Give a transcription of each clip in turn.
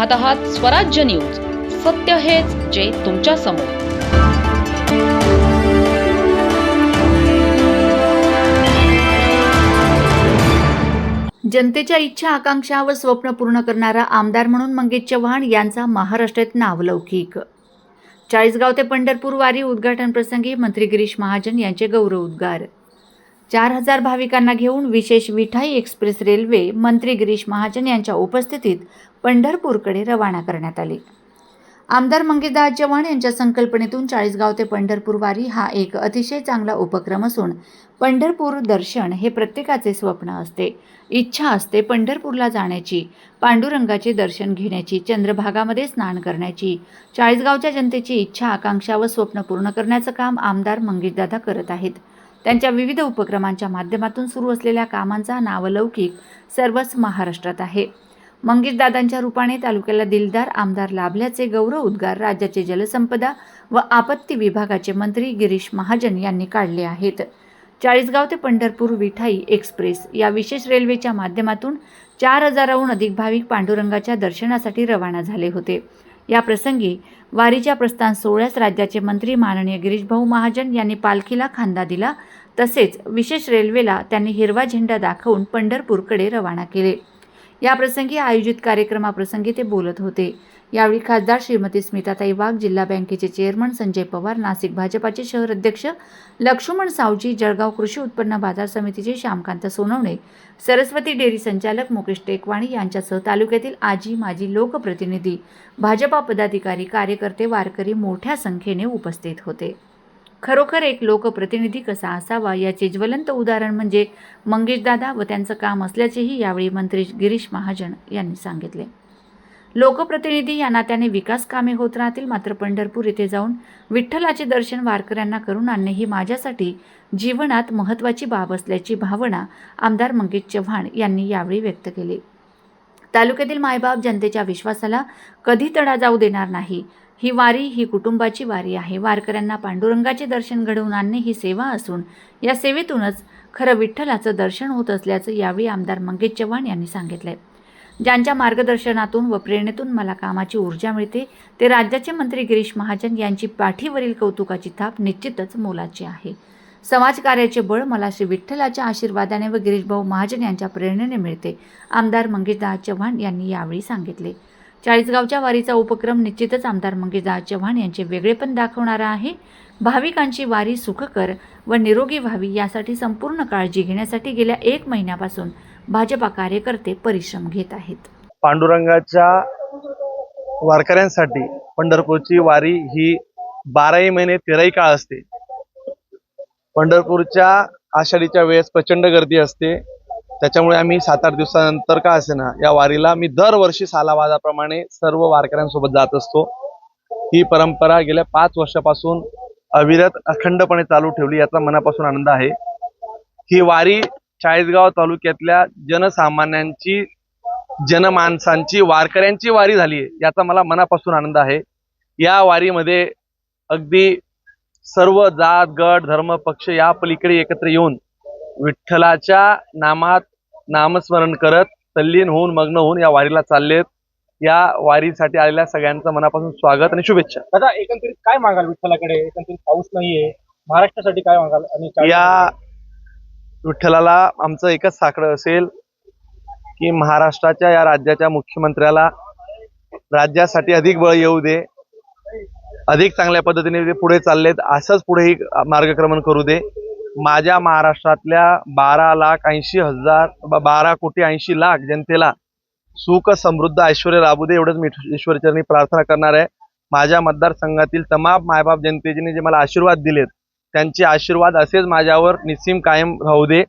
पाहत आहात स्वराज्य न्यूज. सत्य हेच जे तुमच्यासमोर. जनतेच्या इच्छा आकांक्षा व स्वप्न पूर्ण करणारा आमदार म्हणून मंगेश चव्हाण यांचा महाराष्ट्रात नावलौकिक. चाळीसगाव ते पंढरपूर वारी उद्घाटन प्रसंगी मंत्री गिरीश महाजन यांचे गौरव उद्गार चार हजार भाविकांना घेऊन विशेष विठाई एक्सप्रेस रेल्वे मंत्री गिरीश महाजन यांच्या उपस्थितीत पंढरपूरकडे रवाना करण्यात आले. आमदार मंगेशदास चव्हाण यांच्या संकल्पनेतून चाळीसगाव ते पंढरपूर वारी हा एक अतिशय चांगला उपक्रम असून पंढरपूर दर्शन हे प्रत्येकाचे स्वप्न असते. इच्छा असते पंढरपूरला जाण्याची पांडुरंगाचे दर्शन घेण्याची चंद्रभागामध्ये स्नान करण्याची चाळीसगावच्या जनतेची इच्छा आकांक्षा व स्वप्न पूर्ण करण्याचं काम आमदार मंगेशदादा करत आहेत. त्यांच्या विविध उपक्रमांच्या माध्यमातून सुरू असलेल्या कामांचा नावलौकिक सर्वच महाराष्ट्रात आहे. मंगेशदादांच्या रूपाने तालुक्याला दिलदार आमदार लाभल्याचे गौरव उद्गार राज्याचे जलसंपदा व आपत्ती विभागाचे मंत्री गिरीश महाजन यांनी काढले आहेत. चाळीसगाव ते पंढरपूर विठाई एक्सप्रेस या विशेष रेल्वेच्या माध्यमातून चार हजाराहून अधिक भाविक पांडुरंगाच्या दर्शनासाठी रवाना झाले होते. या प्रसंगी वारीच्या प्रस्थान सोहळ्यास राज्याचे मंत्री माननीय गिरीशभाऊ महाजन यांनी पालखीला खांदा दिला. तसेच विशेष रेल्वेला त्यांनी हिरवा झेंडा दाखवून पंढरपूरकडे रवाना केले. याप्रसंगी आयोजित कार्यक्रमाप्रसंगी ते बोलत होते. यावेळी खासदार श्रीमती स्मिताताई वाघ जिल्हा बँकेचे चेअरमन संजय पवार नाशिक भाजपाचे शहर अध्यक्ष लक्ष्मण सावजी जळगाव कृषी उत्पन्न बाजार समितीचे श्यामकांत सोनवणे सरस्वती डेअरी संचालक मुकेश टेकवाणी यांच्यासह तालुक्यातील आजी माजी लोकप्रतिनिधी भाजपा पदाधिकारी कार्यकर्ते वारकरी मोठ्या संख्येने उपस्थित होते. खरोखर एक लोकप्रतिनिधी कसा असावा? याचे ज्वलंत उदाहरण म्हणजे मंगेशदादा व त्यांचं काम असल्याचेही यावेळी मंत्री गिरीश महाजन यांनी सांगितले. लोकप्रतिनिधी या नात्याने विकास कामे होत राहतील. मात्र पंढरपूर येथे जाऊन विठ्ठलाचे दर्शन वारकऱ्यांना करून आणणे ही माझ्यासाठी जीवनात महत्त्वाची बाब असल्याची भावना आमदार मंगेश चव्हाण यांनी यावेळी व्यक्त केली. तालुक्यातील मायबाप जनतेच्या विश्वासाला कधी तडा जाऊ देणार नाही. ही वारी ही कुटुंबाची वारी आहे. वारकऱ्यांना पांडुरंगाचे दर्शन घडवून आणणे ही सेवा असून या सेवेतूनच खरं विठ्ठलाचं दर्शन होत असल्याचं यावेळी आमदार मंगेश चव्हाण यांनी सांगितलंय. ज्यांच्या मार्गदर्शनातून व प्रेरणेतून मला कामाची ऊर्जा मिळते ते राज्याचे मंत्री गिरीश महाजन यांची पाठीवरील कौतुकाची थाप निश्चितच मोलाची आहे. समाजकार्याचे बळ मला श्री विठ्ठलाच्या आशीर्वादाने व गिरीशभाऊ महाजन यांच्या प्रेरणेने मिळते आमदार मंगेशदास चव्हाण यांनी यावेळी सांगितले. चाळीसगावच्या वारीचा उपक्रम निश्चितच आमदार मंगेशदास चव्हाण यांचे वेगळेपण दाखवणारा आहे. भाविकांची वारी सुखकर व निरोगी व्हावी यासाठी संपूर्ण काळजी घेण्यासाठी गेल्या एक महिन्यापासून भाजपा कार्यकर्ते परिश्रम घेत आहेत. पांडुरंगाच्या वारकऱ्यांसाठी पंढरपूरची वारी ही बाराही महिने तेराही काळ असते. पंढरपूरच्या आषाढीच्या वेळेस प्रचंड गर्दी असते. त्याच्यामुळे आम्ही सात आठ दिवसानंतर का असेना या वारीला मी दरवर्षी सालावादाप्रमाणे सर्व वारकऱ्यांसोबत जात असतो. ही परंपरा गेल्या पाच वर्षापासून अविरत अखंडपणे चालू ठेवली याचा मनापासून आनंद आहे. ही वारी चाळीसगाव तालुक्यातल्या जनसामान्यांची जनमानसांची वारकऱ्यांची वारी झाली आहे याचा मला मनापासून आनंद आहे. या वारीमध्ये अगदी सर्व जात गट धर्म पक्ष या पलीकडे एकत्र येऊन विठ्ठलाच्या नामात नामस्मरण करत तल्लीन होऊन मग्न होऊन या वारीला चाललेत. या वारीसाठी आलेल्या सगळ्यांचं मनापासून स्वागत आणि शुभेच्छा. दादा एकंदरीत काय मागाल विठ्ठलाकडे? एकंदरीत पाऊस नाहीये. महाराष्ट्रासाठी काय मागाल? आणि या विठ्ठलाला आमचं एकच साकडं असेल की महाराष्ट्राच्या या राज्याच्या मुख्यमंत्र्याला राज्यासाठी अधिक बळ येऊ दे. अधिक चांगल्या पद्धतीने ते पुढे चाललेत. असंच पुढेही मार्गक्रमण करू दे. माझ्या महाराष्ट्रातल्या बारा लाख ऐंशी हजार बारा कोटी ऐंशी लाख जनतेला सुख समृद्ध ऐश्वर लाभू दे एवढंच मी ईश्वरचरणी प्रार्थना करणार आहे. माझ्या मतदारसंघातील तमाम मायबाप जनतेने जे मला आशीर्वाद दिलेत त्यांचे आशीर्वाद असेच माझ्यावर निस्सीम कायम राहू दे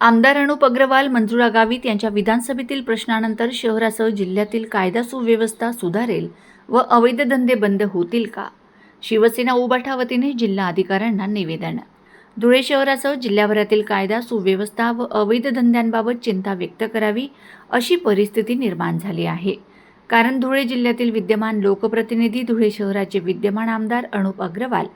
आमदार अनुप अग्रवाल मंजुळा गावित यांच्या विधानसभेतील प्रश्नानंतर शहरासह जिल्ह्यातील कायदा सुव्यवस्था सुधारेल व अवैध धंदे बंद होतील का? शिवसेना उबाठा वतीने जिल्हा अधिकाऱ्यांना निवेदन. धुळे शहरासह जिल्ह्याभरातील कायदा सुव्यवस्था व अवैध धंद्यांबाबत चिंता व्यक्त करावी अशी परिस्थिती निर्माण झाली आहे. कारण धुळे जिल्ह्यातील विद्यमान लोकप्रतिनिधी धुळे शहराचे विद्यमान आमदार अनुप अग्रवाल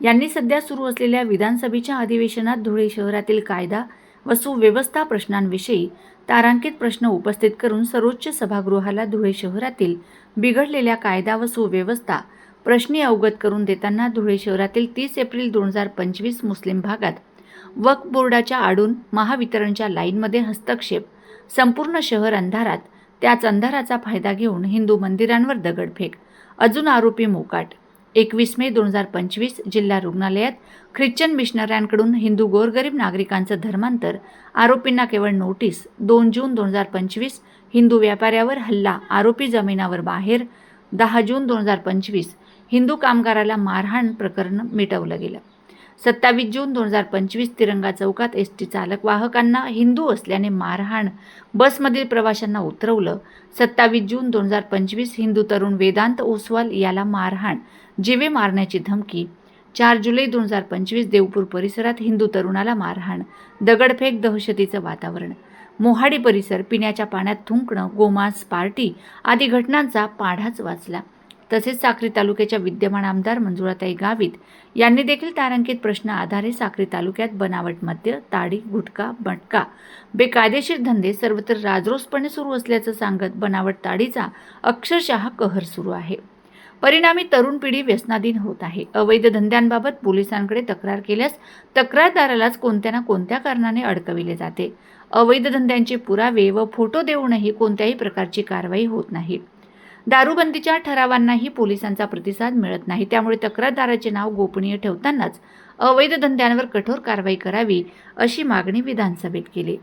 यांनी सध्या सुरू असलेल्या विधानसभेच्या अधिवेशनात धुळे शहरातील कायदा व सुव्यवस्था प्रश्नांविषयी तारांकित प्रश्न उपस्थित करून सर्वोच्च सभागृहाला धुळे शहरातील बिघडलेल्या कायदा व सुव्यवस्था प्रश्नी अवगत करून देताना धुळे शहरातील तीस एप्रिल दोन हजार पंचवीस मुस्लिम भागात वक्फ बोर्डाच्या आडून महावितरणच्या लाईनमध्ये हस्तक्षेप. संपूर्ण शहर अंधारात त्याच अंधाराचा फायदा घेऊन हिंदू मंदिरांवर दगडफेक. अजून आरोपी मोकाट. एकवीस मे दोन हजार पंचवीस जिल्हा रुग्णालयात ख्रिश्चन मिशनऱ्यांकडून हिंदू गोरगरीब नागरिकांचं धर्मांतर. आरोपींना केवळ नोटीस दोन जून दोन हजार पंचवीस हिंदू व्यापाऱ्यावर हल्ला आरोपी जमिनावर बाहेर. दहा जून दोन हजार पंचवीस हिंदू कामगाराला मारहाण प्रकरण मिटवलं गेलं. सत्तावीस जून दोन हजार पंचवीस तिरंगा चौकात एस टी चालक वाहकांना हिंदू असल्याने मारहाण बसमधील प्रवाशांना उतरवलं. सत्तावीस जून दोन हजार पंचवीस हिंदू तरुण वेदांत ओसवाल याला मारहाण जिवे मारण्याची धमकी. चार जुलै दोन हजार पंचवीस देवपूर परिसरात हिंदू तरुणाला मारहाण दगडफेक दहशतीचं वातावरण. मोहाडी परिसर पिण्याच्या पाण्यात थुंकणं गोमांस पार्टी आदी घटनांचा पाढाच वाचला. तसेच साक्री तालुक्याच्या विद्यमान आमदार मंजुळाताई गावित यांनी देखील तारांकित प्रश्न आधारे साक्री तालुक्यात बनावट मद्य ताडी गुटखा बटका बेकायदेशीर धंदे सर्वत्र राजरोसपणे सुरू असल्याचं सांगत बनावट ताडीचा अक्षरशः कहर सुरू आहे. परिणामी तरुण पिढी व्यसनाधीन होत आहे. अवैध धंद्यांबाबत पोलिसांकडे तक्रार केल्यास तक्रारदारालाच कोणत्या ना कोणत्या कारणाने अडकविले जाते. अवैध धंद्यांचे पुरावे व फोटो देऊनही कोणत्याही प्रकारची कारवाई होत नाही. दारूबंदीच्या ठरावांनाही पोलिसांचा प्रतिसाद मिळत नाही. त्यामुळे तक्रारदाराचे नाव गोपनीय ठेवतानाच अवैध धंद्यांवर कठोर कारवाई करावी अशी मागणी विधानसभेत केली.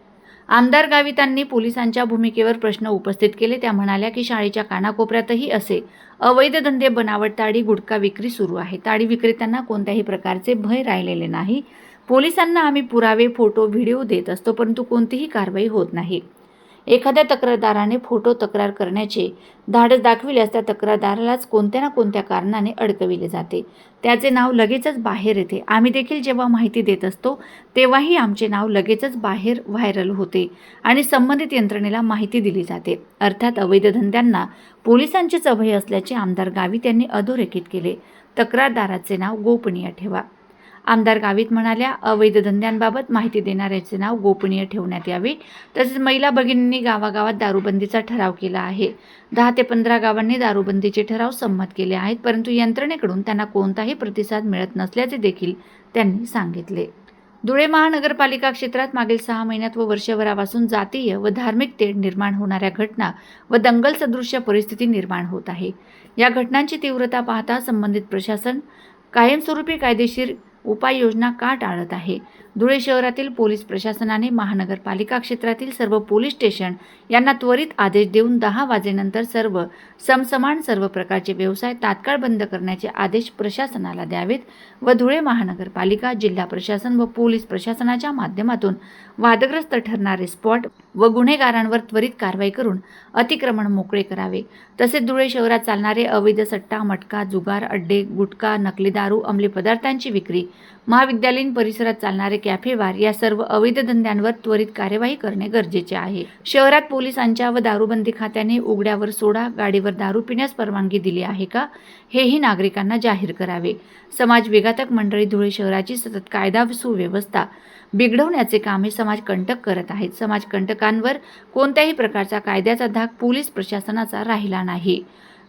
आमदार गावितांनी पोलिसांच्या भूमिकेवर प्रश्न उपस्थित केले. त्या म्हणाल्या की शाळेच्या कानाकोपऱ्यातही असे अवैध धंदे बनावट ताडी गुटखा विक्री सुरू आहे. ताडी विक्रेत्यांना कोणत्याही प्रकारचे भय राहिलेले नाही. पोलिसांना आम्ही पुरावे फोटो व्हिडिओ देत असतो परंतु कोणतीही कारवाई होत नाही. एखाद्या तक्रारदाराने फोटो तक्रार करण्याचे धाडस दाखविल्यास त्या तक्रारदारालाच कोणत्या ना कोणत्या कारणाने अडकविले जाते. त्याचे नाव लगेचच बाहेर येते. आम्ही देखील जेव्हा माहिती देत असतो तेव्हाही आमचे नाव लगेचच बाहेर व्हायरल होते आणि संबंधित यंत्रणेला माहिती दिली जाते. अर्थात अवैध धंद्यांना पोलिसांचेच अभय असल्याचे आमदार गावित यांनी अधोरेखित केले. तक्रारदाराचे नाव गोपनीय ठेवा. आमदार गावित म्हणाल्या अवैध धंद्यांबाबत माहिती देणाऱ्याचे नाव गोपनीय ठेवण्यात यावे. तसेच महिला भगिनींनी गावागावात दारूबंदीचा ठराव केला आहे. दहा ते पंधरा गावांनी दारूबंदीचे ठराव संमत केले आहेत परंतु यंत्रणेकडून त्यांना कोणताही प्रतिसाद मिळत नसल्याचे देखील त्यांनी सांगितले. धुळे महानगरपालिका क्षेत्रात मागील सहा महिन्यात व वर्षभरापासून जातीय व धार्मिक तेढ निर्माण होणाऱ्या घटना व दंगल सदृश्य परिस्थिती निर्माण होत आहे. या घटनांची तीव्रता पाहता संबंधित प्रशासन कायमस्वरूपी कायदेशीर उपाययोजना का टाळत आहे? धुळे शहरातील पोलीस प्रशासनाने महानगरपालिका क्षेत्रातील सर्व पोलीस स्टेशन यांना त्वरित आदेश देऊन दहा वाजेनंतर सर्व समसमान सर्व प्रकारचे व्यवसाय तात्काळ बंद करण्याचे आदेश प्रशासनाला द्यावेत व धुळे महानगरपालिका जिल्हा प्रशासन व पोलीस प्रशासनाच्या माध्यमातून वादग्रस्त ठरणारे स्पॉट व गुन्हेगारांवर त्वरित कारवाई करून अतिक्रमण मोकळे करावे. तसेच धुळे शहरात चालणारे अवैध सट्टा मटका जुगार अड्डे गुटखा नकली दारू अंमली पदार्थांची विक्री महाविद्यालयीन परिसरात चालणारे कॅफेवार या सर्व अवैध धंद्यांवर त्वरित कार्यवाही करणे गरजेचे आहे. शहरात पोलिसांच्या व दारूबंदी खात्याने उघड्यावर सोडा गाडीवर दारू पिण्यास परवानगी दिली आहे का? हेही नागरिकांना जाहीर करावे. समाज विघातक मंडळी धुळे शहराची सतत कायदा सुव्यवस्था बिघडवण्याचे काम हे समाजकंटक करत आहेत. समाजकंटकांवर कोणत्याही प्रकारचा कायद्याचा धाक पोलीस प्रशासनाचा राहिला नाही.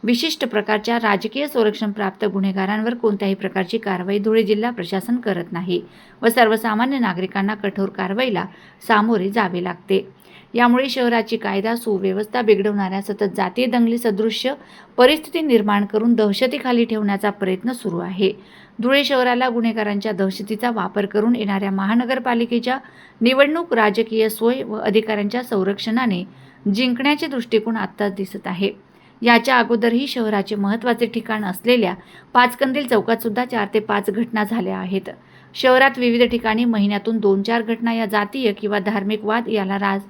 विशिष्ट प्रकारच्या राजकीय संरक्षण प्राप्त गुन्हेगारांवर कोणत्याही प्रकारची कारवाई धुळे जिल्हा प्रशासन करत नाही व सर्वसामान्य नागरिकांना कठोर कारवाईला सामोरे जावे लागते. यामुळे शहराची कायदा सुव्यवस्था बिघडवणाऱ्या सतत जातीय दंगली सदृश्य परिस्थिती निर्माण करून दहशतीखाली ठेवण्याचा प्रयत्न सुरू आहे. धुळे शहराला गुन्हेगारांच्या दहशतीचा वापर करून येणाऱ्या महानगरपालिकेच्या निवडणूक राजकीय सोय व अधिकाऱ्यांच्या संरक्षणाने जिंकण्याचे दृष्टिकोन आत्ताच दिसत आहे. याच्या अगोदरही शहराचे महत्त्वाचे ठिकाण असलेल्या पाचकंदील चौकात सुद्धा चार ते पाच घटना झाल्या आहेत. शहरात विविध ठिकाणी महिन्यातून दोन चार घटना या जातीय किंवा धार्मिक वाद याला राज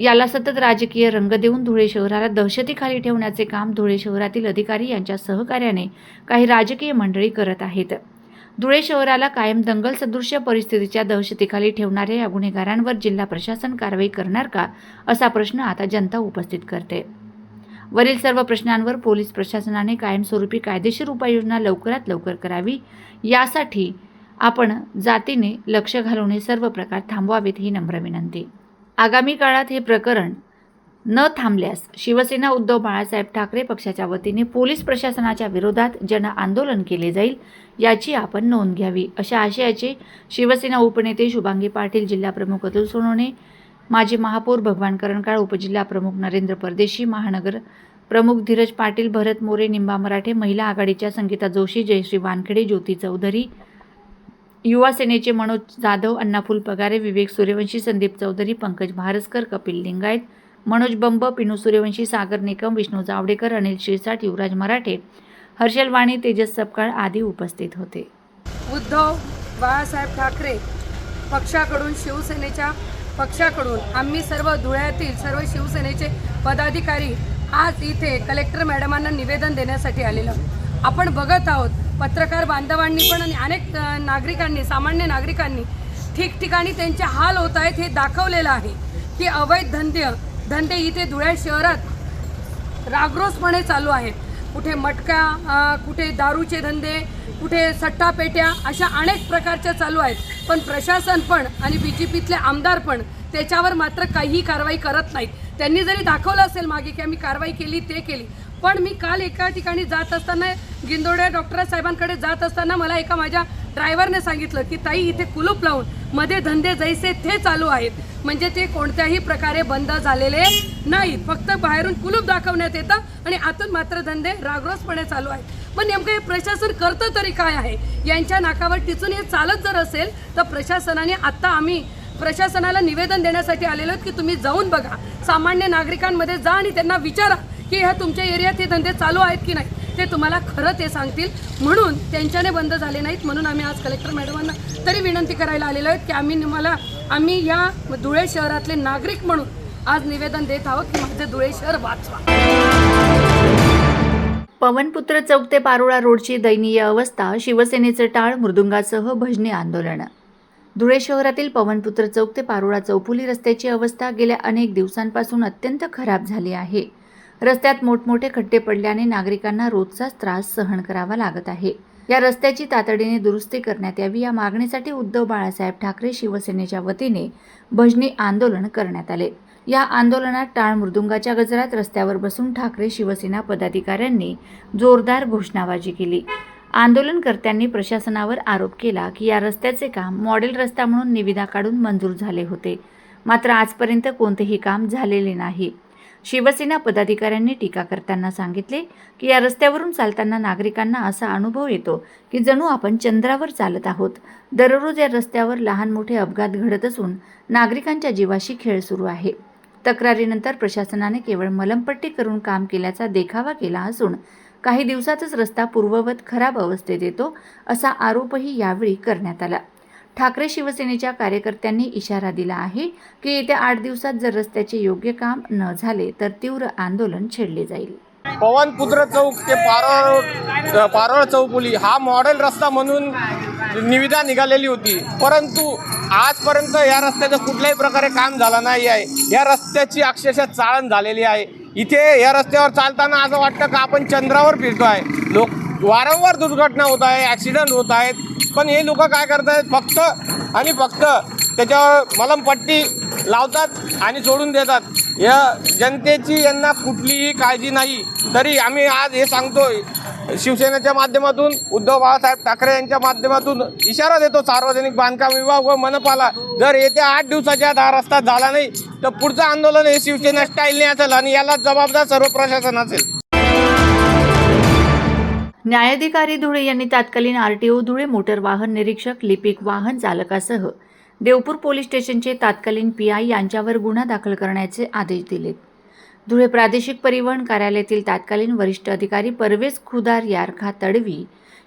याला सतत राजकीय रंग देऊन धुळे शहराला दहशतीखाली ठेवण्याचे काम धुळे शहरातील अधिकारी यांच्या सहकार्याने काही राजकीय मंडळी करत आहेत. धुळे शहराला कायम दंगल सदृश्य परिस्थितीच्या दहशतीखाली ठेवणाऱ्या या गुन्हेगारांवर जिल्हा प्रशासन कारवाई करणार का असा प्रश्न आता जनता उपस्थित करते. वरील सर्व प्रश्नांवर पोलीस प्रशासनाने कायमस्वरूपी कायदेशीर उपाययोजना लवकरात लवकर करावी यासाठी आपण जातीने लक्ष घालून हे सर्व प्रकार थांबवावेत ही नम्र विनंती. आगामी काळात हे प्रकरण न थांबल्यास शिवसेना उद्धव बाळासाहेब ठाकरे पक्षाच्या वतीने पोलीस प्रशासनाच्या विरोधात जन आंदोलन केले जाईल याची आपण नोंद घ्यावी. अशा आशयाचे शिवसेना उपनेते शुभांगी पाटील जिल्हाप्रमुख अतुल सोनवणे माजी महापौर भगवान करणकाळ उपजिल्हा प्रमुख नरेंद्र परदेशी महानगर प्रमुख धीरज पाटील भरत मोरे निंबा मराठे महिला आघाडीच्या संगीता जोशी जयश्री वानखेडे ज्योती चौधरी युवा सेनेचे मनोज जाधव अण्णाफुल पगारे विवेक सूर्यवंशी संदीप चौधरी पंकज भारसकर कपिल लिंगायत मनोज बंब पिनू सूर्यवंशी सागर निकम विष्णू जावडेकर अनिल शिरसाट युवराज मराठे हर्षल वाणी तेजस सपकाळ आदी उपस्थित होते उद्धव बाळासाहेब ठाकरे पक्षाकडून शिवसेनेच्या पक्षाकडून आम्ही सर्व धुळ्यातील सर्व शिवसेनेचे पदाधिकारी आज इथे कलेक्टर मॅडमांना निवेदन देण्यासाठी आलेलो आहोत. आपण बघत आहोत. पत्रकार बांधवांनी पण आणि अनेक नागरिकांनी सामान्य नागरिकांनी ठिकठिकाणी त्यांचे हाल होत आहेत हे दाखवलेलं आहे. की अवैध धंदे धंदे इथे धुळ्या शहरात रागरोसपणे चालू आहेत. कुठे मटका कुठे दारूचे धंदे कुठे सट्टापेट्या अशा अनेक प्रकारच्या चालू आहेत. पण प्रशासन पण आणि बी जे पीतले आमदार पण त्याच्यावर मात्र काहीही कारवाई करत नाहीत. त्यांनी जरी दाखवलं असेल मागे की आम्ही कारवाई केली ते केली पण मी काल एका ठिकाणी जात असताना गिंदोडे डॉक्टर साहेबांकडे जात असताना मला एका माझ्या ड्रायव्हरने सांगितलं की ताई इथे कुलूप लावून मध्ये धंदे जैसे ते चालू आहेत. म्हणजे ते कोणत्याही प्रकारे बंद झालेले नाहीत. फक्त बाहेरून कुलूप दाखवण्यात येतं आणि आतून मात्र धंदे रागरोसपणे चालू आहेत. पण नेमकं हे प्रशासन करतं तरी काय आहे? यांच्या नाकावर टिचून हे चालत जर असेल तर प्रशासनाने आत्ता आम्ही प्रशासनाला निवेदन देण्यासाठी आलेलो आहोत की तुम्ही जाऊन बघा. सामान्य नागरिकांमध्ये जा आणि त्यांना विचारा. की ह्या तुमच्या एरियात हे धंदे चालू आहेत की नाही ते तुम्हाला खरं ते सांगतील. म्हणून त्यांच्याने बंद झाले नाहीत म्हणून आम्ही आज कलेक्टर मॅडमांना तरी विनंती करायला आलेलो आहेत की आम्ही मला आम्ही या धुळे शहरातले नागरिक म्हणून आज निवेदन देत आहोत की माझे धुळे शहर वाचवा. पवनपुत्र चौक ते पारोळा रोडची दयनीय अवस्था शिवसेनेचं टाळ मृदुंगासह भजनी आंदोलन. धुळे शहरातील पवनपुत्र चौक ते पारोळा चौफुली रस्त्याची अवस्था गेल्या अनेक दिवसांपासून अत्यंत खराब झाली आहे. रस्त्यात मोठमोठे खड्डे पडल्याने नागरिकांना रोजचाच त्रास सहन करावा लागत आहे. या रस्त्याची तातडीने दुरुस्ती करण्यात यावी या मागणीसाठी उद्धव बाळासाहेब ठाकरे शिवसेनेच्या वतीने भजनी आंदोलन करण्यात आले. या आंदोलनात टाळ मृदुंगाच्या गजरात रस्त्यावर बसून ठाकरे शिवसेना पदाधिकाऱ्यांनी जोरदार घोषणाबाजी केली. आंदोलनकर्त्यांनी प्रशासनावर आरोप केला की या रस्त्याचे काम मॉडेल रस्ता म्हणून निविदा काढून मंजूर झाले होते. मात्र आजपर्यंत कोणतेही काम झालेले नाही. शिवसेना पदाधिकाऱ्यांनी टीका करताना सांगितले की या रस्त्यावरून चालताना नागरिकांना असा अनुभव येतो की जणू आपण चंद्रावर चालत आहोत. दररोज या रस्त्यावर लहान मोठे अपघात घडत असून नागरिकांच्या जीवाशी खेळ सुरू आहे. तक्रारीनंतर प्रशासनाने केवळ मलमपट्टी करून काम केल्याचा देखावा केला असून काही दिवसातच रस्ता पूर्ववत खराब अवस्थेत येतो असा आरोपही यावेळी करण्यात आला. ठाकरे शिवसेनेच्या कार्यकर्त्यांनी इशारा दिला आहे की येत्या आठ दिवसात जर रस्त्याचे योग्य काम न झाले तर तीव्र आंदोलन छेडले जाईल. पवनपुत्र चौक ते पारोळ पारोळ चौकुली हा मॉडेल रस्ता म्हणून निविदा निघालेली होती. परंतु आजपर्यंत या रस्त्याचं कुठल्याही प्रकारे काम झालं नाही आहे. या रस्त्याची अक्षरशः चाळण झालेली आहे. इथे या रस्त्यावर चालताना असं वाटतं का आपण चंद्रावर फिरतो आहे लोक वारंवार दुर्घटना होत आहे ॲक्सिडेंट होत आहेत. पण हे लोक काय करत आहेत फक्त आणि फक्त त्याच्यावर मलमपट्टी लावतात आणि सोडून देतात. या जनतेची यांना कुठलीही काळजी नाही. तरी आम्ही आज हे सांगतोय. शिवसेनेच्या माध्यमातून उद्धव बाळासाहेब ठाकरे यांच्या माध्यमातून इशारा देतो सार्वजनिक बांधकाम विभाग व मनपाला. जर येत्या आठ दिवसाच्या आत हा रस्ता झाला नाही तर पुढचं आंदोलन हे शिवसेना स्टाईलने असेल आणि याला जबाबदार सर्व प्रशासन असेल. न्यायाधिकारी धुळे यांनी तात्कालीन R T O Dhule motor वाहन निरीक्षक लिपिक वाहन चालकासह देवपूर पोलीस स्टेशनचे तत्कालीन पीआय यांच्यावर गुन्हा दाखल करण्याचे आदेश दिलेत. धुळे प्रादेशिक परिवहन कार्यालयातील तात्कालीन वरिष्ठ अधिकारी परवेज खुदार यारखा तडवी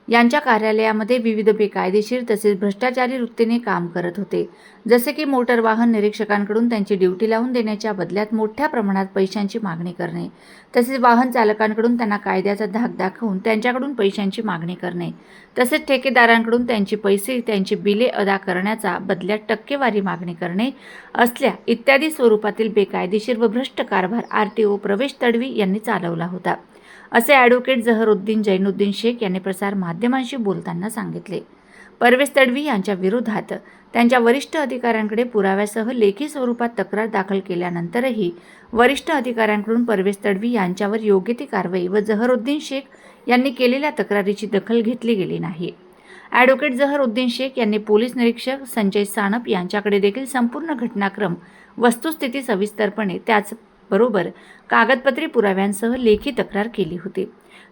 यांच्या कार्यालयामध्ये विविध बेकायदेशीर तसेच भ्रष्टाचारी वृत्तीने काम करत होते. जसे की मोटर वाहन निरीक्षकांकडून त्यांची ड्युटी लावून देण्याच्या बदल्यात मोठ्या प्रमाणात पैशांची मागणी करणे तसेच वाहन चालकांकडून त्यांना कायद्याचा धाक दाखवून त्यांच्याकडून पैशांची मागणी करणे तसेच ठेकेदारांकडून त्यांची पैसे त्यांची बिले अदा करण्याचा बदल्यात टक्केवारी मागणी करणे असल्या इत्यादी स्वरूपातील बेकायदेशीर व भ्रष्ट कारभार आर टी ओ प्रवेश तडवी यांनी चालवला होता. असे ॲडव्होकेट जहरुद्दीन जैनुद्दीन शेख यांनी प्रसार माध्यमांशी बोलताना सांगितले. परवेज तडवी यांच्या विरोधात त्यांच्या वरिष्ठ अधिकाऱ्यांकडे पुराव्यासह लेखी स्वरूपात तक्रार दाखल केल्यानंतरही वरिष्ठ अधिकाऱ्यांकडून परवेज तडवी यांच्यावर योग्य ती कारवाई व जहरुद्दीन शेख यांनी केलेल्या तक्रारीची दखल घेतली गेली नाही. ॲडव्होकेट जहरुद्दीन शेख यांनी पोलीस निरीक्षक संजय सानप यांच्याकडे देखील संपूर्ण घटनाक्रम वस्तुस्थिती सविस्तरपणे त्याच बरोबर कागदपत्रे पुराव्यांसह लेखी तक्रार केली होती.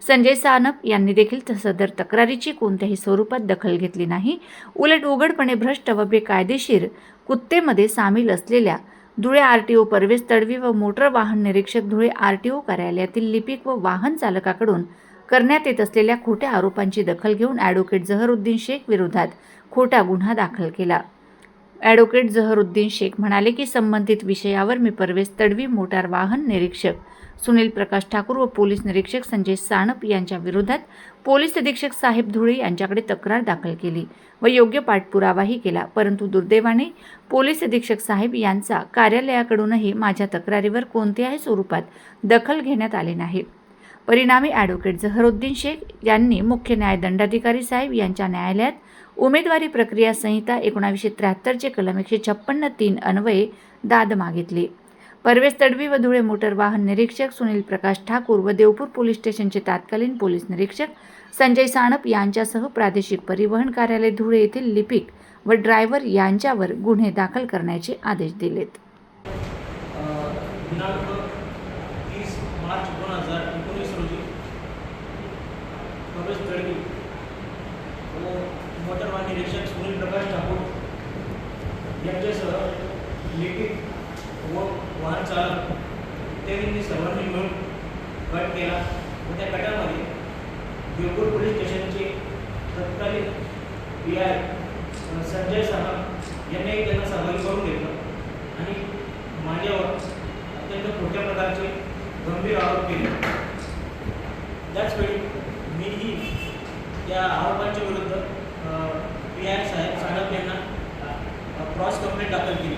संजय सानप यांनी देखील सदर तक्रारीची कोणत्याही स्वरूपात दखल घेतली नाही. उलट उघडपणे भ्रष्ट व बेकायदेशीर कुत्तेमध्ये सामील असलेल्या Dhule R T O Parvesh Tadvi व मोटर वाहन निरीक्षक धुळे आर टी ओ कार्यालयातील लिपिक व वाहन चालकाकडून करण्यात येत असलेल्या खोट्या आरोपांची दखल घेऊन ॲडव्होकेट जहरुद्दीन शेख विरोधात खोटा गुन्हा दाखल केला. ॲडव्होकेट जहरुद्दीन शेख म्हणाले की संबंधित विषयावर मी परवेश तडवी मोटार वाहन निरीक्षक सुनील प्रकाश ठाकूर व पोलीस निरीक्षक संजय सानप यांच्या विरोधात पोलीस अधीक्षक साहेब धुळे यांच्याकडे तक्रार दाखल केली व योग्य पाठपुरावाही केला. परंतु दुर्दैवाने पोलीस अधीक्षक साहेब यांचा कार्यालयाकडूनही माझ्या तक्रारीवर कोणत्याही स्वरूपात दखल घेण्यात आली नाही. परिणामी ॲडव्होकेट जहरुद्दीन शेख यांनी मुख्य न्यायदंडाधिकारी साहेब यांच्या न्यायालयात उमेदवारी प्रक्रिया संहिता एकोणावीसशे त्र्याहत्तरचे कलम एकशे छप्पन्न तीन अन्वये दाद मागितली. परवेश तडवी व धुळे मोटर वाहन निरीक्षक सुनील प्रकाश ठाकूर व देवपूर पोलीस स्टेशनचे तत्कालीन पोलीस निरीक्षक संजय साणप यांच्यासह प्रादेशिक परिवहन कार्यालय धुळे येथील लिपिक व ड्रायव्हर यांच्यावर गुन्हे दाखल करण्याचे आदेश दिलेत दिनांक तीस मार्च दोन हजार एकोणीस रोजी प्रवेश तळवी व मोटर वाहन निरीक्षक सुनील प्रकाश ठाकूर यांच्यासह लिपिक व वाहन चालक इत्यादींनी सर्वांनी मिळून गट केला. व त्या गटामध्ये देवपूर पोलीस स्टेशनचे तत्कालीन पी आय संजय सानप यांनीही त्यांना सहभागी करून घेतलं. आणि माझ्यावर अत्यंत मोठ्या प्रकारचे गंभीर आरोप केले. त्याचवेळी मीही त्या आरोपांच्या विरुद्ध पी आय साहेब साडप यांना क्रॉस कंप्लेंट दाखल केली.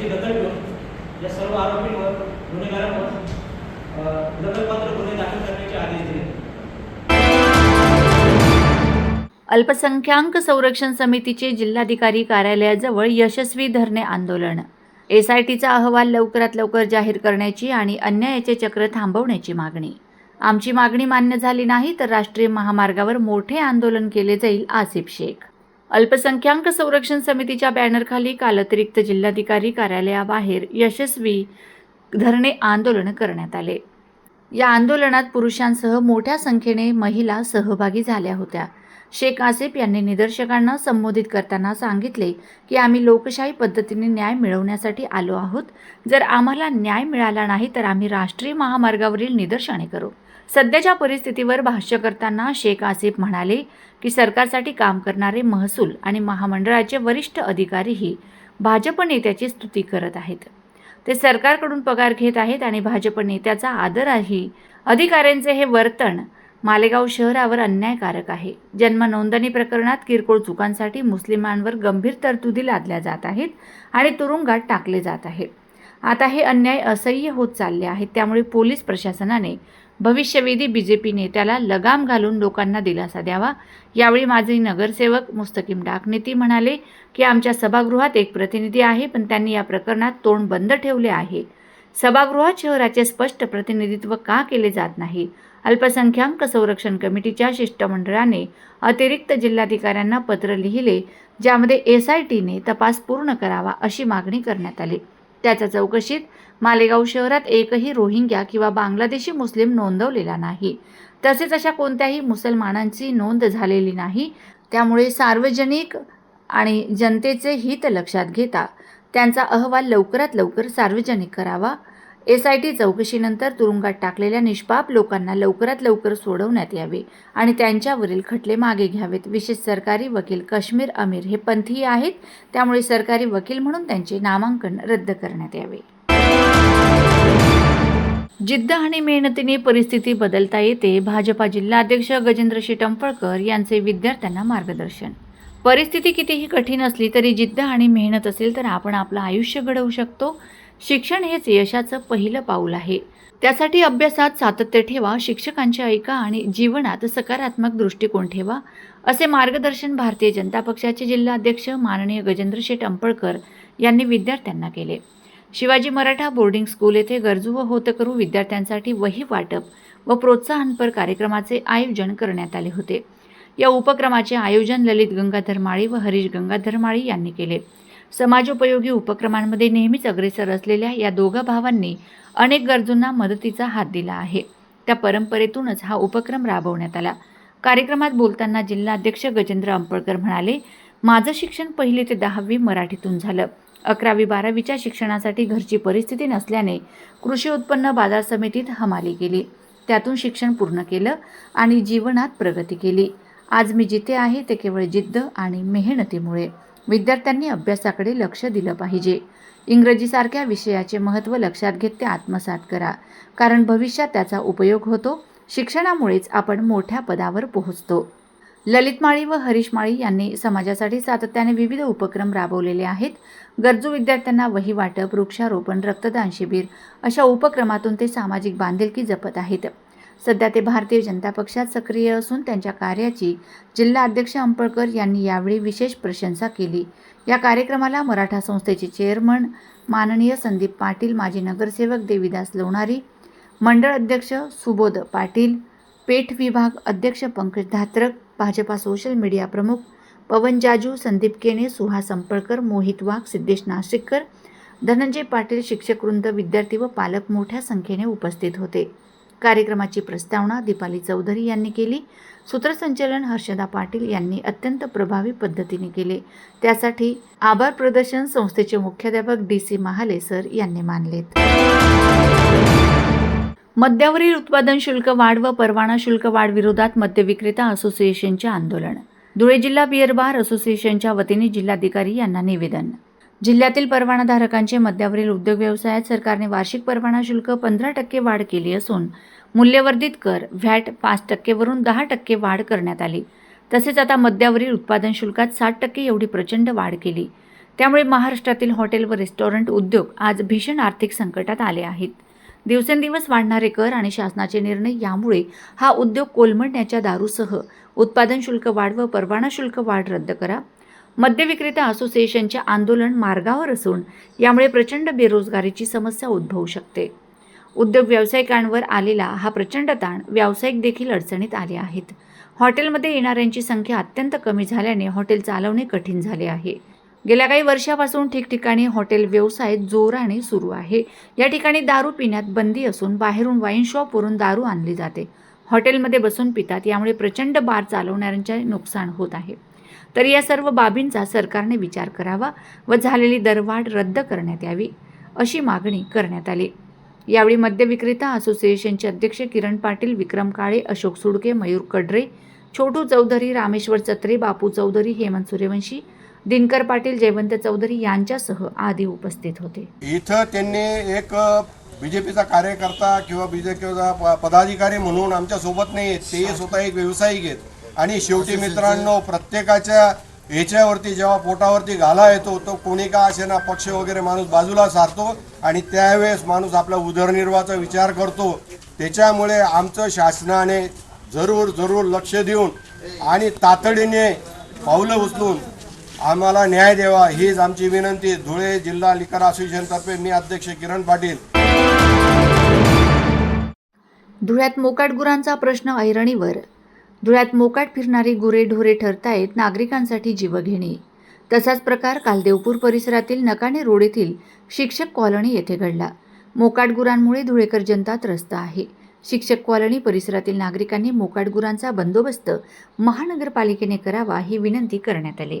याची दखल घेऊन या सर्व आरोपींवर गुन्हेगारांवर दखलपात्र गुन्हे दाखल करण्याचे आदेश दिले. अल्पसंख्याक संरक्षण समितीचे जिल्हाधिकारी कार्यालयाजवळ यशस्वी धरणे आंदोलन. एस आय टीचा अहवाल लवकरात लवकर जाहीर करण्याची आणि अन्यायाचे चक्र थांबवण्याची मागणी. आमची मागणी मान्य झाली नाही तर राष्ट्रीय महामार्गावर मोठे आंदोलन केले जाईल आसिफ शेख. अल्पसंख्याक संरक्षण समितीच्या बॅनरखाली काल अतिरिक्त जिल्हाधिकारी कार्यालयाबाहेर यशस्वी धरणे आंदोलन करण्यात आले. या आंदोलनात पुरुषांसह मोठ्या संख्येने महिला सहभागी झाल्या होत्या. शेख आसिफ यांनी निदर्शकांना संबोधित करताना सांगितले की आम्ही लोकशाही पद्धतीने न्याय मिळवण्यासाठी आलो आहोत. जर आम्हाला न्याय मिळाला नाही तर आम्ही राष्ट्रीय महामार्गावरील निदर्शने करू. सध्याच्या परिस्थितीवर भाष्य करताना शेख आसिफ म्हणाले की सरकारसाठी काम करणारे महसूल आणि महामंडळाचे वरिष्ठ अधिकारीही भाजप नेत्याची स्तुती करत आहेत. ते सरकारकडून पगार घेत आहेत आणि भाजप नेत्याचा आदरही अधिकाऱ्यांचे हे वर्तन मालेगाव शहरावर अन्यायकारक आहे. जन्म नोंदणी प्रकरणात किरकोळ चुकांसाठी मुस्लिमांवर गंभीर तरतुदी लादल्या जात आहेत आणि तुरुंगात टाकले जात आहे. आता हे अन्याय असह्य होत चालले आहेत त्यामुळे पोलीस प्रशासनाने भविष्यवेधी बी जे पी नेत्याला लगाम घालून लोकांना दिलासा द्यावा. यावेळी माझे नगरसेवक मुस्तकीम डाकनेती म्हणाले की आमच्या सभागृहात एक प्रतिनिधी आहे पण त्यांनी या प्रकरणात तोंड बंद ठेवले आहे. सभागृहात शहराचे स्पष्ट प्रतिनिधित्व का केले जात नाही? अल्पसंख्याक संरक्षण कमिटीच्या शिष्टमंडळाने अतिरिक्त जिल्हाधिकाऱ्यांना पत्र लिहिले ज्यामध्ये एस आय टीने तपास पूर्ण करावा अशी मागणी करण्यात आली. त्याच्या चौकशीत मालेगाव शहरात एकही रोहिंग्या किंवा बांगलादेशी मुस्लिम नोंदवलेला नाही. तसेच अशा कोणत्याही मुसलमानांची नोंद झालेली नाही. त्यामुळे सार्वजनिक आणि जनतेचे हित लक्षात घेता त्यांचा अहवाल लवकरात लवकर सार्वजनिक करावा एस आय टी चौकशीनंतर तुरुंगात टाकलेल्या निष्पाप लोकांना लवकरात लवकर सोडवण्यात यावे आणि त्यांच्यावरील खटले मागे घ्यावेत. विशेष सरकारी वकील काश्मीर अमीर हे पंथीय आहेत. त्यामुळे सरकारी वकील म्हणून त्यांचे नामांकन रद्द करण्यात यावे. जिद्द आणि मेहनतीने परिस्थिती बदलता येते भाजपा जिल्हाध्यक्ष गजेंद्र शिटंपळकर यांचे विद्यार्थ्यांना मार्गदर्शन. परिस्थिती कितीही कठीण असली तरी जिद्द आणि मेहनत असेल तर आपण आपलं आयुष्य घडवू शकतो. शिक्षण हेच यशाचं पहिलं पाऊल आहे. त्यासाठी अभ्यासात सातत्य ठेवा शिक्षकांचे ऐका आणि जीवनात सकारात्मक दृष्टिकोन ठेवा असे मार्गदर्शन भारतीय जनता पक्षाचे जिल्हाध्यक्ष माननीय गजेंद्र शेठ अंपळकर यांनी विद्यार्थ्यांना केले. शिवाजी मराठा बोर्डिंग स्कूल येथे गरजू व होतकरू विद्यार्थ्यांसाठी वही वाटप व प्रोत्साहनपर कार्यक्रमाचे आयोजन करण्यात आले होते. या उपक्रमाचे आयोजन ललित गंगाधर माळी व हरीश गंगाधर माळी यांनी केले. समाजोपयोगी उपक्रमांमध्ये नेहमीच अग्रेसर असलेल्या या दोघा भावांनी अनेक गरजूंना मदतीचा हात दिला आहे. त्या परंपरेतूनच हा उपक्रम राबवण्यात आला. कार्यक्रमात बोलताना जिल्हाध्यक्ष गजेंद्र अंपळकर म्हणाले माझं शिक्षण पहिली ते दहावी मराठीतून झालं. अकरावी बारावीच्या शिक्षणासाठी घरची परिस्थिती नसल्याने कृषी उत्पन्न बाजार समितीत हमाली केली त्यातून शिक्षण पूर्ण केलं आणि जीवनात प्रगती केली. आज मी जिथे आहे ते केवळ जिद्द आणि मेहनतीमुळे. विद्यार्थ्यांनी अभ्यासाकडे लक्ष दिलं पाहिजे. इंग्रजीसारख्या विषयाचे महत्त्व लक्षात घेत ते आत्मसात करा. कारण भविष्यात त्याचा उपयोग होतो. शिक्षणामुळेच आपण मोठ्या पदावर पोहोचतो. ललित माळी व हरीश माळी यांनी समाजासाठी सातत्याने विविध उपक्रम राबवलेले आहेत. गरजू विद्यार्थ्यांना वही वाटप वृक्षारोपण रक्तदान शिबिर अशा उपक्रमातून ते सामाजिक बांधिलकी जपत आहेत. सध्या ते भारतीय जनता पक्षात सक्रिय असून त्यांच्या कार्याची जिल्हा अध्यक्ष अंपळकर यांनी यावेळी विशेष प्रशंसा केली. या कार्यक्रमाला मराठा संस्थेचे चेअरमन माननीय संदीप पाटील माजी नगरसेवक देवीदास लोणारी मंडळ अध्यक्ष सुबोध पाटील पेठ विभाग अध्यक्ष पंकज धात्रक भाजपा सोशल मीडिया प्रमुख पवन जाजू संदीप केने सुहास संपळकर मोहित वाघ सिद्धेश नाशिककर धनंजय पाटील शिक्षकवृंद विद्यार्थी व पालक मोठ्या संख्येने उपस्थित होते. कार्यक्रमाची प्रस्तावना दीपाली चौधरी यांनी केली. सूत्रसंचलन हर्षदा पाटील यांनी अत्यंत प्रभावी पद्धतीने केले. त्यासाठी आभार प्रदर्शन संस्थेचे मुख्याध्यापक डी सी महाले सर यांनी मानलेत. मद्यावरील उत्पादन शुल्क वाढ व परवाना शुल्क वाढ विरोधात मद्य विक्रेता असोसिएशनचे आंदोलन. धुळे जिल्हा बिअर बार असोसिएशनच्या वतीने जिल्हाधिकारी यांना निवेदन. जिल्ह्यातील परवानाधारकांचे मद्यावरील उद्योग व्यवसायात सरकारने वार्षिक परवाना शुल्क पंधरा टक्के वाढ केली असून मूल्यवर्धित कर व्हॅट पाच टक्केवरून दहा टक्के वाढ करण्यात आली. तसेच आता मद्यावरील उत्पादन शुल्कात साठ टक्के एवढी प्रचंड वाढ केली. त्यामुळे महाराष्ट्रातील हॉटेल व रेस्टॉरंट उद्योग आज भीषण आर्थिक संकटात आले आहेत. दिवसेंदिवस वाढणारे कर आणि शासनाचे निर्णय यामुळे हा उद्योग कोलमडण्याच्या दारूसह उत्पादन शुल्क वाढ व परवाना शुल्क वाढ रद्द करा मद्य विक्रेता असोसिएशनचे आंदोलन मार्गावर असून यामुळे प्रचंड बेरोजगारीची समस्या उद्भवू शकते. उद्योग व्यावसायिकांवर आलेला हा प्रचंड ताण व्यावसायिक देखील अडचणीत आले आहेत. हॉटेलमध्ये येणाऱ्यांची संख्या अत्यंत कमी झाल्याने हॉटेल चालवणे कठीण झाले आहे. गेल्या काही वर्षापासून ठिकठिकाणी हॉटेल व्यवसाय जोराने सुरू आहे. या ठिकाणी दारू पिण्यात बंदी असून बाहेरून वाईन शॉपवरून दारू आणली जाते. हॉटेलमध्ये बसून पितात यामुळे प्रचंड बार चालवणाऱ्यांचे नुकसान होत आहे. तर या सर्व बाबींचा सरकारने विचार करावा व झालेली दरवाढ रद्द करण्यात यावी अशी मागणी करण्यात आली. यावेळी मद्य विक्रेता असोसिएशनचे अध्यक्ष किरण पाटील विक्रम काळे अशोक सुडके मयूर कडरे छोटू चौधरी रामेश्वर चत्रे बापू चौधरी हेमंत सूर्यवंशी दिनकर पाटील जयवंत चौधरी यांच्यासह आदी उपस्थित होते. इथं त्यांनी एक बीजेपीचा कार्यकर्ता किंवा बीजेपीचा पदाधिकारी म्हणून आमच्यासोबत नाही आहेत ते स्वतः एक व्यावसायिक आहेत. आणि शेवटी मित्रांनो प्रत्येकाच्या याच्यावरती जेव्हा पोटावरती घाला येतो तो कोणी का असेना पक्ष वगैरे माणूस बाजूला सारतो आणि त्यावेळेस माणूस आपला उदरनिर्वाहाचा विचार करतो. त्याच्यामुळे आमचं शासनाने जरूर जरूर लक्ष देऊन आणि तातडीने पावलं उचलून आम्हाला न्याय द्यावा हीच आमची विनंती. धुळे जिल्हा लिकर असोसिएशनतर्फे मी अध्यक्ष किरण पाटील. धुळ्यात मोकाट गुरांचा प्रश्न ऐरणीवर. धुळ्यात मोकाट फिरणारी गुरेढोरे ठरतायत नागरिकांसाठी जीवघेणी. तसाच प्रकार काल देवपूर परिसरातील नकाणे रोड येथील शिक्षक कॉलनी येथे घडला. मोकाट गुरांमुळे धुळेकर जनता त्रस्त आहे. शिक्षक कॉलनी परिसरातील नागरिकांनी मोकाट गुरांचा बंदोबस्त महानगरपालिकेने करावा ही विनंती करण्यात आली.